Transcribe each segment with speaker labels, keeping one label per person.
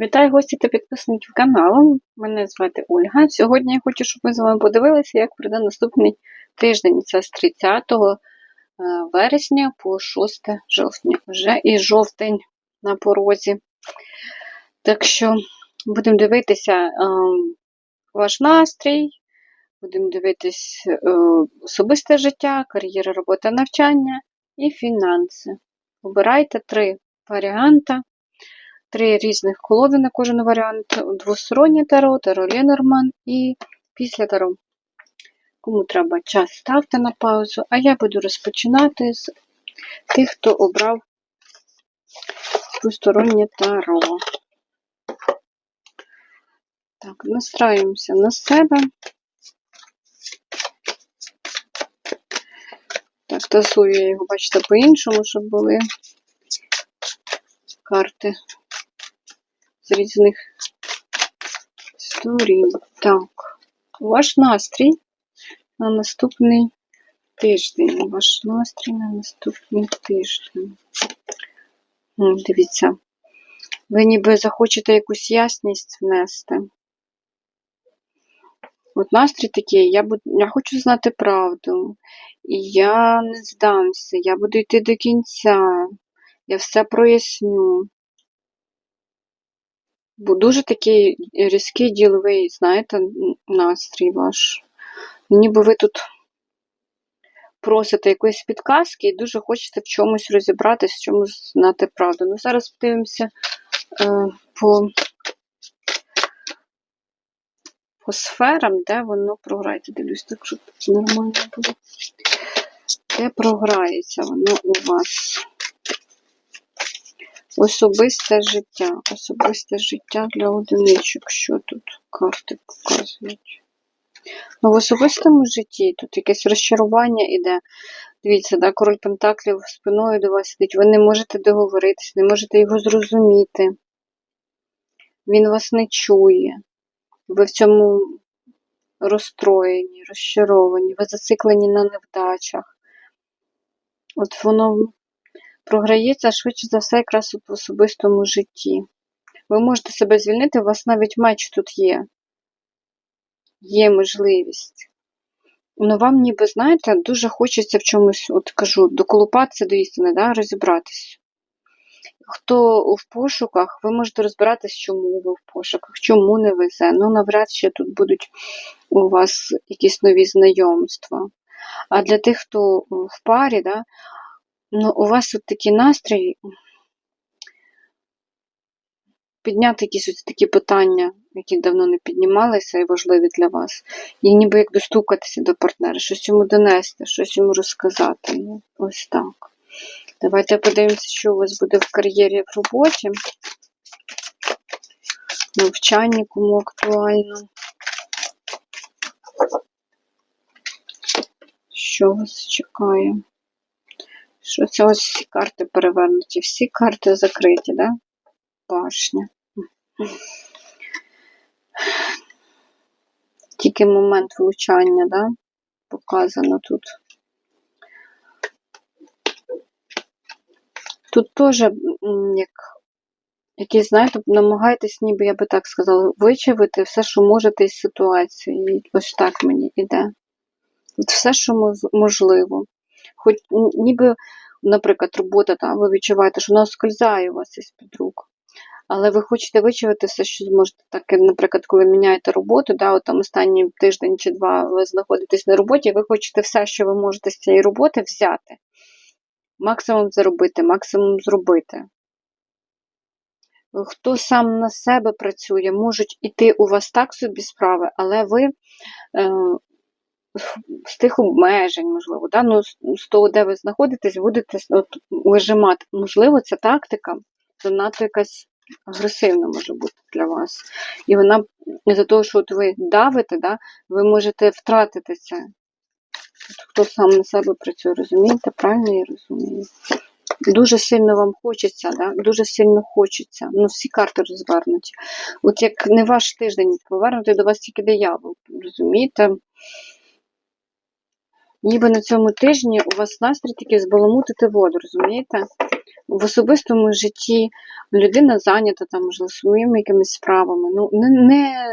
Speaker 1: Вітаю гості та підписників каналу. Мене звати Ольга. Сьогодні я хочу, щоб ми з вами подивилися, як пройде наступний тиждень. Це з 30 е, вересня по 6 жовтня. Вже і жовтень на порозі. Так що будемо дивитися е, ваш настрій, будемо дивитись е, особисте життя, кар'єра, робота, навчання і фінанси. Обирайте три варіанти три різних колоди на кожен варіант: двостороннє таро, таро Ленорман і після таро. Кому треба час, ставте на паузу, а я буду розпочинати з тих, хто обрав двостороннє таро. Так, настраюємося на себе. Так, тасую я його, бачите, по-іншому, щоб були карти з різних сторін. Так, ваш настрій на наступний тиждень. Ваш настрій на наступний тиждень. Дивіться, ви ніби захочете якусь ясність внести. От настрій такий, я, буду, я хочу знати правду. І я не здамся, я буду йти до кінця, я все проясню. Бо дуже такий різкий діловий, знаєте, настрій ваш. Ніби ви тут просите якоїсь підказки і дуже хочете в чомусь розібратись, в чомусь знати правду. Ну, зараз подивимося е, по, по сферам, де воно програється. Дивлюсь, так, щоб нормально було. Де програється воно у вас? Особисте життя. Особисте життя для одиничок. Що тут карти показують? Ну, в особистому житті тут якесь розчарування іде. Дивіться, да, король Пентаклів спиною до вас сидить. Ви не можете договоритись, не можете його зрозуміти. Він вас не чує. Ви в цьому розстроєні, розчаровані, ви зациклені на невдачах. От воно програється швидше за все якраз в особистому житті. Ви можете себе звільнити, у вас навіть меч тут є. Є можливість. Ну, вам ніби, знаєте, дуже хочеться в чомусь, от кажу, доколупатися до істини, да, розібратися. Хто в пошуках, ви можете розбиратись, чому ви в пошуках, чому не везе. Ну, навряд чи тут будуть у вас якісь нові знайомства. А для тих, хто в парі, да, ну, у вас от такий настрій підняти якісь ось такі питання, які давно не піднімалися і важливі для вас. І ніби як достукатися до партнера, щось йому донести, щось йому розказати. Ну, Ось так. Давайте подивимося, що у вас буде в кар'єрі в роботі. Навчанні, кому актуально. Що вас чекає? Що це ось всі карти перевернуті? Всі карти закриті, да? Башня. Тільки момент влучання, да? Показано тут. Тут теж, як, якісь, знаєте, намагайтесь, ніби, я би так сказала, вичавити все, що можете із ситуації. Ось так мені іде. От все, що можливо. Хоч ніби, наприклад, робота, там, ви відчуваєте, що вона скользає у вас із-під рук. Але ви хочете вичавити все, що зможете. Так, наприклад, коли міняєте роботу, да, от там останній тиждень чи два ви знаходитесь на роботі, ви хочете все, що ви можете з цієї роботи взяти. Максимум заробити, максимум зробити. Хто сам на себе працює, можуть іти у вас так собі справи, але ви е, з тих обмежень, можливо, да? ну, з того, де ви знаходитесь, будете от, вижимати. Можливо, ця тактика занадто якась агресивна може бути для вас. І вона, за того, що от ви давите, да, ви можете втратити це. Хто сам на себе працює, розумієте? Правильно я розумію? Дуже сильно вам хочеться, да? дуже сильно хочеться. Ну, всі карти розвернуті. От як не ваш тиждень повернути до вас тільки диявол, розумієте? Ніби на цьому тижні у вас настрій такий збаламутити воду, розумієте? в особистому житті людина зайнята там, можливо, своїми якимись справами. Ну, не, не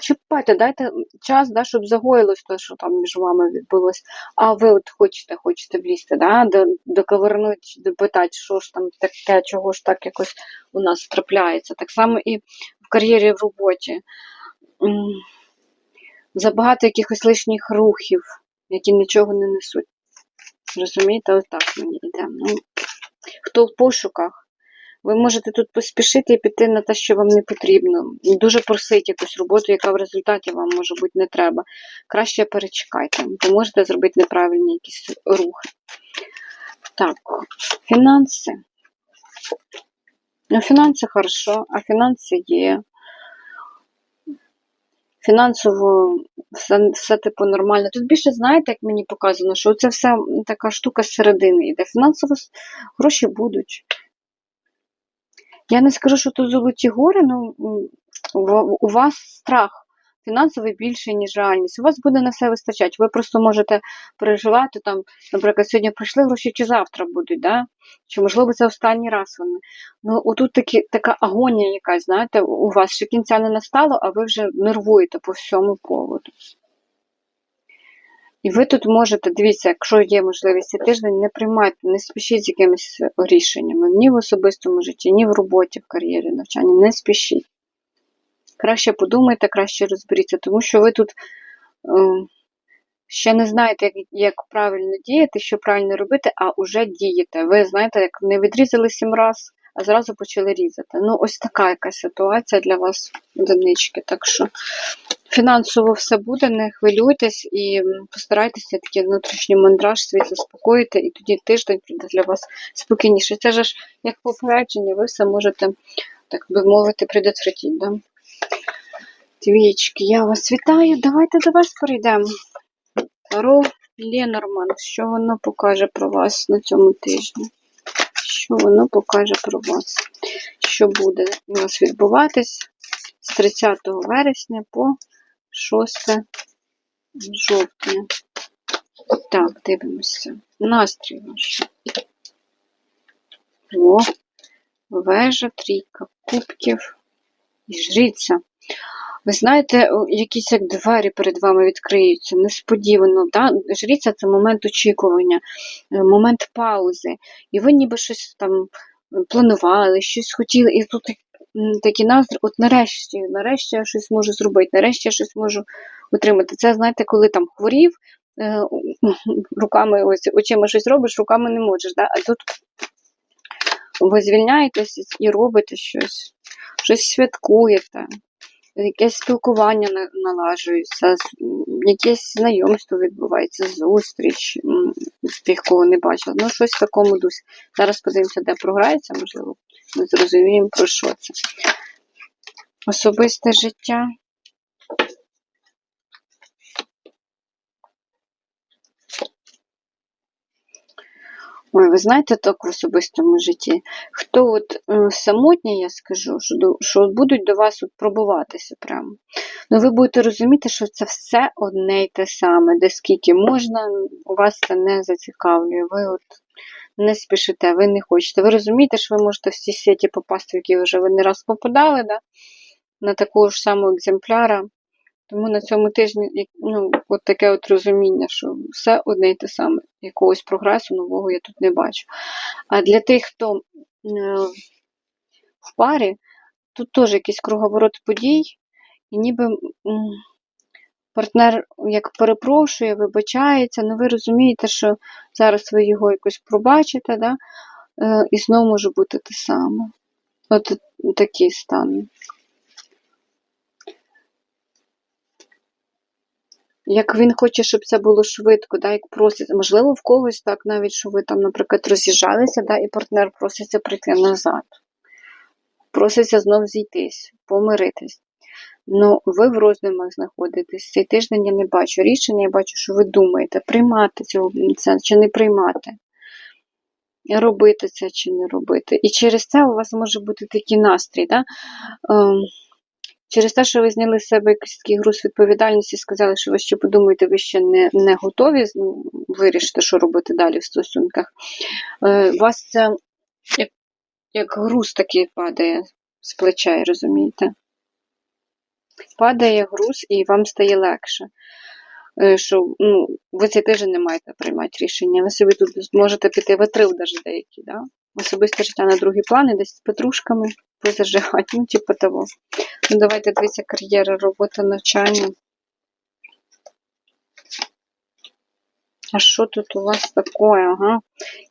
Speaker 1: чіпайте, дайте час, да, щоб загоїлось те, що там між вами відбулось. А ви от хочете, хочете влізти, да, до, доковернути, допитати, що ж там таке, чого ж так якось у нас трапляється. Так само і в кар'єрі в роботі. Забагато якихось лишніх рухів, які нічого не несуть. Розумієте, отак мені йде. Ну, хто в пошуках, ви можете тут поспішити і піти на те, що вам не потрібно. Дуже просить якусь роботу, яка в результаті вам, може бути, не треба. Краще перечекайте, бо можете зробити неправильні якісь рухи. Так, фінанси. Ну, фінанси хорошо, а фінанси є. Фінансово все, все типу нормально. Тут більше, знаєте, як мені показано, що це все така штука з середини йде. Фінансово гроші будуть. Я не скажу, що тут золоті гори, ну у- у вас страх фінансовий більший, ніж реальність. У вас буде на все вистачати. Ви просто можете переживати там, наприклад, сьогодні прийшли гроші, чи завтра будуть, да? чи можливо це останній раз вони. Ну, отут такі, така агонія якась, знаєте, у вас ще кінця не настало, а ви вже нервуєте по всьому поводу. І ви тут можете, дивіться, якщо є можливість цей тиждень, не приймайте, не спішіть з якимись рішеннями ні в особистому житті, ні в роботі, в кар'єрі, навчанні. Не спішіть. Краще подумайте, краще розберіться, тому що ви тут е, ще не знаєте, як, правильно діяти, що правильно робити, а вже дієте. Ви знаєте, як не відрізали сім раз, а зразу почали різати. Ну, ось така якась ситуація для вас, одинички. Так що фінансово все буде, не хвилюйтесь і постарайтеся такий внутрішній мандраж свій заспокоїти, і тоді тиждень буде для вас спокійніше. Це ж як попередження, ви все можете, так би мовити, предотвратити. Да? Двічки, я вас вітаю. Давайте до вас перейдемо. Таро Ленорман, що воно покаже про вас на цьому тижні? Що воно покаже про вас? Що буде у вас відбуватись з 30 вересня по 6 жовтня? Так, дивимося. Настрій ваш. О, вежа, трійка кубків жриця. Ви знаєте, якісь як двері перед вами відкриються, несподівано. Да? Жріця це момент очікування, е, момент паузи. І ви ніби щось там е, планували, щось хотіли, і тут такі настрій, от нарешті, нарешті я щось можу зробити, нарешті я щось можу отримати. Це знаєте, коли там хворів, е, руками ось очима щось робиш, руками не можеш. Да? А тут ви звільняєтесь і робите щось, щось святкуєте якесь спілкування налажується, якесь знайомство відбувається, зустріч тих, кого не бачила. Ну, щось в такому дусі. Зараз подивимося, де програється, можливо, ми зрозуміємо, про що це. Особисте життя. Ой, ви знаєте, так в особистому житті, хто от е, самотній, я скажу, що, до- що будуть до вас от пробуватися прямо. Ну, ви будете розуміти, що це все одне й те саме, де скільки можна, у вас це не зацікавлює. Ви от не спішите, ви не хочете. Ви розумієте, що ви можете в ці сеті попасти, в які вже ви не раз попадали, да? на такого ж самого екземпляра. Тому на цьому тижні ну, от таке от розуміння, що все одне й те саме. Якогось прогресу нового я тут не бачу. А для тих, хто е, в парі, тут теж якийсь круговорот подій, і ніби партнер як перепрошує, вибачається, але ви розумієте, що зараз ви його якось пробачите, да? е, і знову може бути те саме. От такі стани. Як він хоче, щоб це було швидко, да, як просить, можливо, в когось так навіть, що ви там, наприклад, роз'їжджалися, да, і партнер проситься прийти назад, проситься знов зійтись, помиритись. Ну, ви в роздумах знаходитесь. Цей тиждень я не бачу рішення, я бачу, що ви думаєте, приймати цього це чи не приймати, робити це чи не робити. І через це у вас може бути такий настрій. Да? Через те, що ви зняли з себе якийсь такий груз відповідальності сказали, що ви ще подумаєте, ви ще не, не готові ну, вирішити, що робити далі в стосунках. Е, вас це як, як груз такий падає з плечей, розумієте? Падає груз і вам стає легше. Е, Що ну, ви цей тиждень не маєте приймати рішення. Ви собі тут можете піти в отрив навіть деякі, да? Особисте життя на другий план і десь з петрушками позажигати, ну, типу того. Ну, давайте дивіться, кар'єра, робота, навчання. А що тут у вас таке? Ага?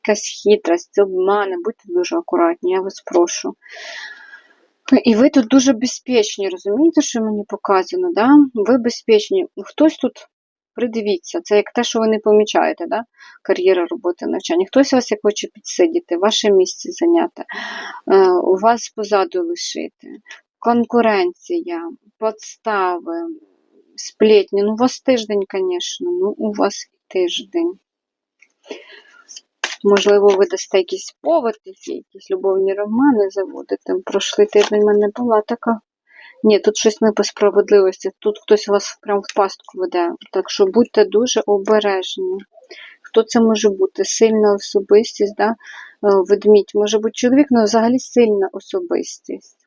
Speaker 1: Якась хитрость, обмани, будьте дуже акуратні, я вас прошу. І ви тут дуже безпечні, розумієте, що мені показано? Да? Ви безпечні. Хтось тут, придивіться, це як те, що ви не помічаєте, да? кар'єра, робота, навчання. Хтось вас як хоче підсидіти, ваше місце зайняти, е, у вас позаду лишити. Конкуренція, подстави, сплетні. Ну, у вас тиждень, звісно, ну, у вас тиждень. Можливо, ви дасте якийсь повод, якісь любовні романи заводите. Прошлий тиждень в мене була така. Ні, тут щось не по справедливості. Тут хтось вас прям в пастку веде. Так що будьте дуже обережні. Хто це може бути? Сильна особистість, да? Е, ведмідь. Може бути чоловік, але взагалі сильна особистість.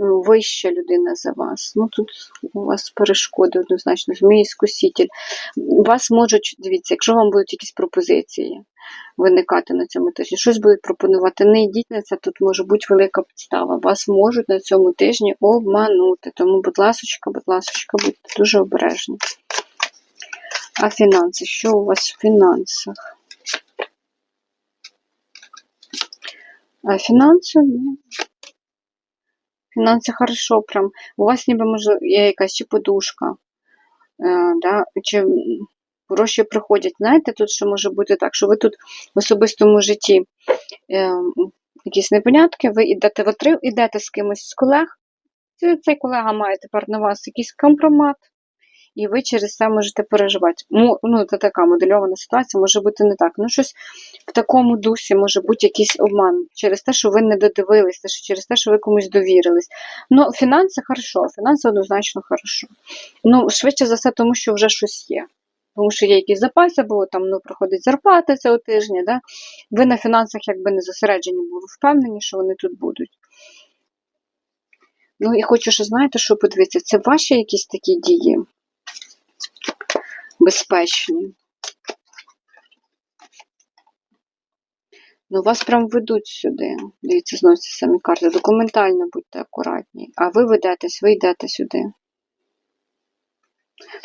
Speaker 1: Е, Вища людина за вас. Ну тут у вас перешкоди однозначно. Змій скуситель. Вас можуть, дивіться, якщо вам будуть якісь пропозиції виникати на цьому тижні, щось будуть пропонувати. Не йдіть на це, тут може бути велика підстава. Вас можуть на цьому тижні обманути. Тому, будь ласочка, будь ласочка, будьте дуже обережні. А фінанси? Що у вас в фінансах? А фінанси, ну, фінанси хорошо, прям. У вас ніби може є якась чи подушка, е, да, чи гроші приходять. Знаєте, тут що може бути так, що ви тут в особистому житті е, якісь непонятки, ви йдете в отрив, йдете з кимось з колег, цей колега має тепер на вас якийсь компромат, і ви через це можете переживати. Ну, це така модельована ситуація, може бути не так. Ну, щось в такому дусі може бути якийсь обман через те, що ви не що через те, що ви комусь довірились. Ну, фінанси хорошо, фінанси однозначно хорошо. Ну, швидше за все, тому що вже щось є. Тому що є якісь запаси, бо там ну, проходить зарплата цього тижня. Да? Ви на фінансах якби не зосереджені були, впевнені, що вони тут будуть. Ну і хочу, що знаєте, що подивитися, це ваші якісь такі дії безпечні. Ну, вас прям ведуть сюди. Дивіться, знову самі карти. Документально будьте акуратні. А ви ведетесь, ви йдете сюди.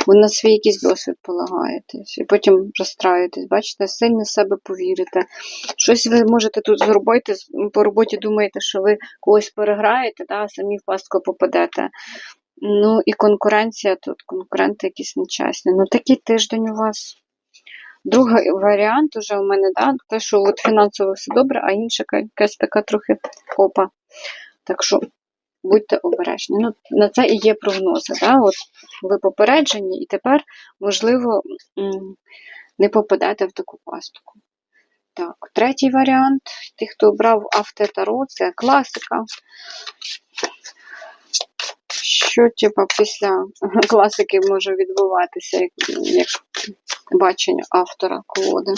Speaker 1: Ви на свій якийсь досвід полагаєтесь. І потім розстраюєтесь. Бачите, сильно себе повірите. Щось ви можете тут зробити, по роботі думаєте, що ви когось переграєте, да, самі в пастку попадете. Ну і конкуренція тут, конкуренти якісь нечесні. Ну такий тиждень у вас. Другий варіант уже у мене, да, те, що от фінансово все добре, а інша якась така трохи копа. Так що будьте обережні. Ну, на це і є прогнози. Да? От ви попереджені, і тепер, можливо, не попадете в таку пастку. Так, третій варіант. Ті, хто обрав автотаро, це класика. Що, типа, після класики може відбуватися, як, як бачення автора колоди.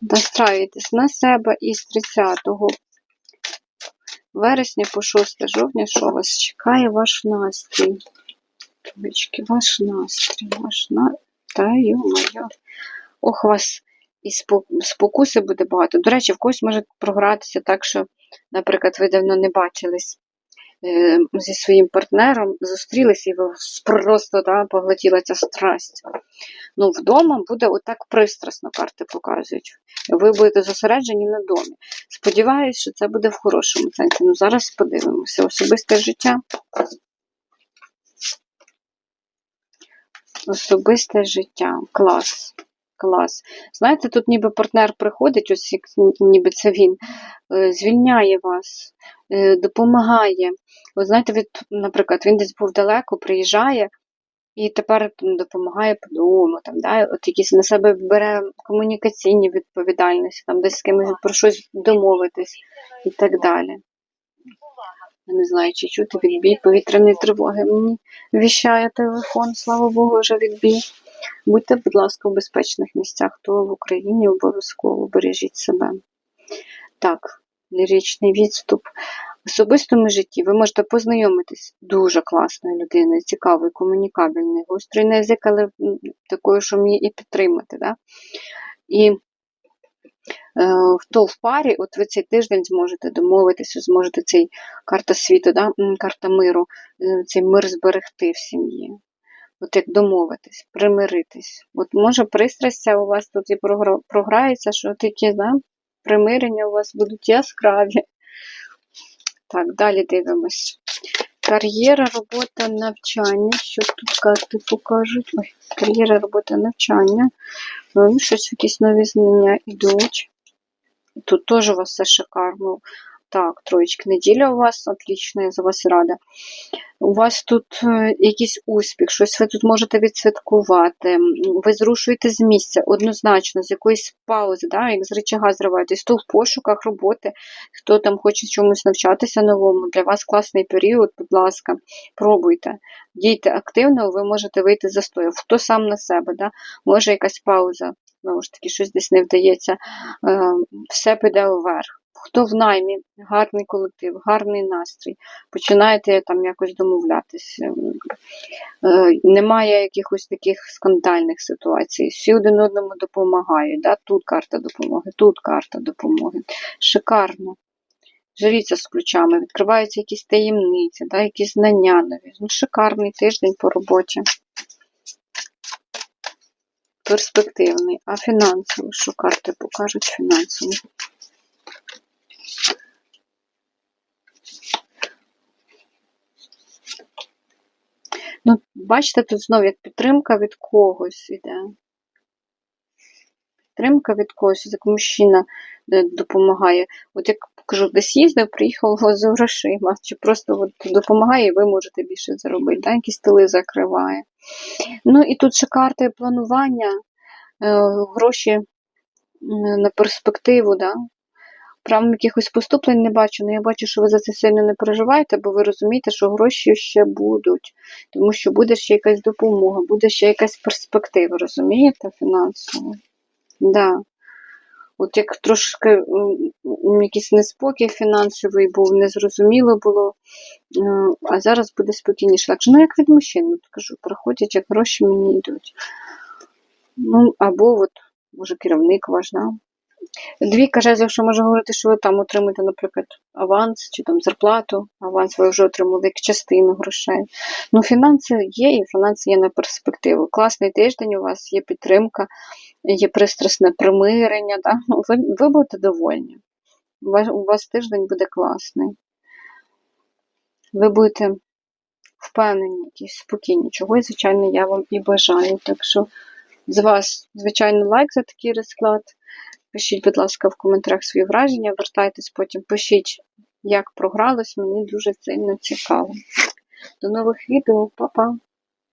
Speaker 1: Настраюйтесь на себе із 30 вересня по 6 жовтня, що вас чекає ваш настрій. Дівчатки, ваш настрій, ваш на... Та ё-моё. Ох, вас і спокуси буде багато. До речі, в когось може програтися так, що, наприклад, ви давно не бачились зі своїм партнером, зустрілись і просто да, поглотіла ця страсть. Ну, вдома буде отак пристрасно карти показують. Ви будете зосереджені на домі. Сподіваюсь, що це буде в хорошому сенсі. Ну, зараз подивимося. Особисте життя. Особисте життя. Клас. Клас. Знаєте, тут ніби партнер приходить, ось ніби це він, е, звільняє вас, е, допомагає. Ви знаєте, від, наприклад, він десь був далеко, приїжджає і тепер допомагає по дому, там, да? от якісь на себе бере комунікаційні відповідальності, там, десь з кимось про щось домовитись і так далі. Я не знаю, чи чути відбій повітряної тривоги. Мені віщає телефон, слава Богу, вже відбій. Будьте, будь ласка, в безпечних місцях, хто в Україні обов'язково бережіть себе. Так, ліричний відступ. В особистому житті ви можете познайомитись з дуже класною людиною, цікавою, комунікабельною, гострий на язик, але такою, що вміє і підтримати. Да? І е, хто в парі, от ви цей тиждень зможете домовитися, зможете цей карта світу, да? карта миру, е, цей мир зберегти в сім'ї. От як домовитись, примиритись. От може пристрастя у вас тут і програється, що такі, да? Примирення у вас будуть яскраві. Так, далі дивимось. Кар'єра, робота, навчання. Що тут карти покажуть? Ой, кар'єра, робота, навчання. Ну, щось якісь нові знання йдуть. Тут теж у вас все шикарно. Так, троєчки неділя у вас, отлично, я за вас рада. У вас тут е, якийсь успіх, щось ви тут можете відсвяткувати. Ви зрушуєте з місця однозначно, з якоїсь паузи, да, як з речага зриваєтесь, то в пошуках роботи, хто там хоче чомусь навчатися новому. Для вас класний період, будь ласка, пробуйте. Дійте активно, ви можете вийти з застою. Хто сам на себе, да? може якась пауза, знову ж таки, щось десь не вдається, е, все піде вверх. Хто в наймі, гарний колектив, гарний настрій, починаєте там якось домовлятися. Е, Немає якихось таких скандальних ситуацій. Всі один одному допомагають. Да? Тут карта допомоги, тут карта допомоги. Шикарно. Живіться з ключами, відкриваються якісь таємниці, да? якісь знання нові. Ну, шикарний тиждень по роботі. Перспективний. А фінансово, що карти покажуть фінансово? Ну, бачите, тут знов як підтримка від когось іде. Підтримка від когось, як мужчина е, допомагає. От як кажу, десь їздив, приїхав з грошима, чи просто от допомагає, і ви можете більше заробити, да? якісь тили закриває. Ну і тут ще карти планування, е, гроші на перспективу, да? Прям якихось поступлень не бачу, але я бачу, що ви за це сильно не переживаєте, бо ви розумієте, що гроші ще будуть, тому що буде ще якась допомога, буде ще якась перспектива, розумієте, фінансово. Да. От як трошки якийсь неспокій фінансовий був, незрозуміло було, е, а зараз буде спокійніше. Легше. Ну, як від мужчин, кажу, приходять, як гроші мені йдуть. Ну, або от, може, керівник ваш, да? Двійка жезлів, що може говорити, що ви там отримуєте, наприклад, аванс чи там зарплату. Аванс ви вже отримали як частину грошей. Ну, фінанси є, і фінанси є на перспективу. Класний тиждень у вас, є підтримка, є пристрасне примирення. Да? Ну, Ви, ви будете довольні. У вас тиждень буде класний. Ви будете впевнені, якісь спокійні, чого, і, звичайно, я вам і бажаю. Так що з вас, звичайно, лайк за такий розклад. Пишіть, будь ласка, в коментарях свої враження, вертайтесь потім, пишіть, як програлось, мені дуже сильно цікаво. До нових відео, па-па!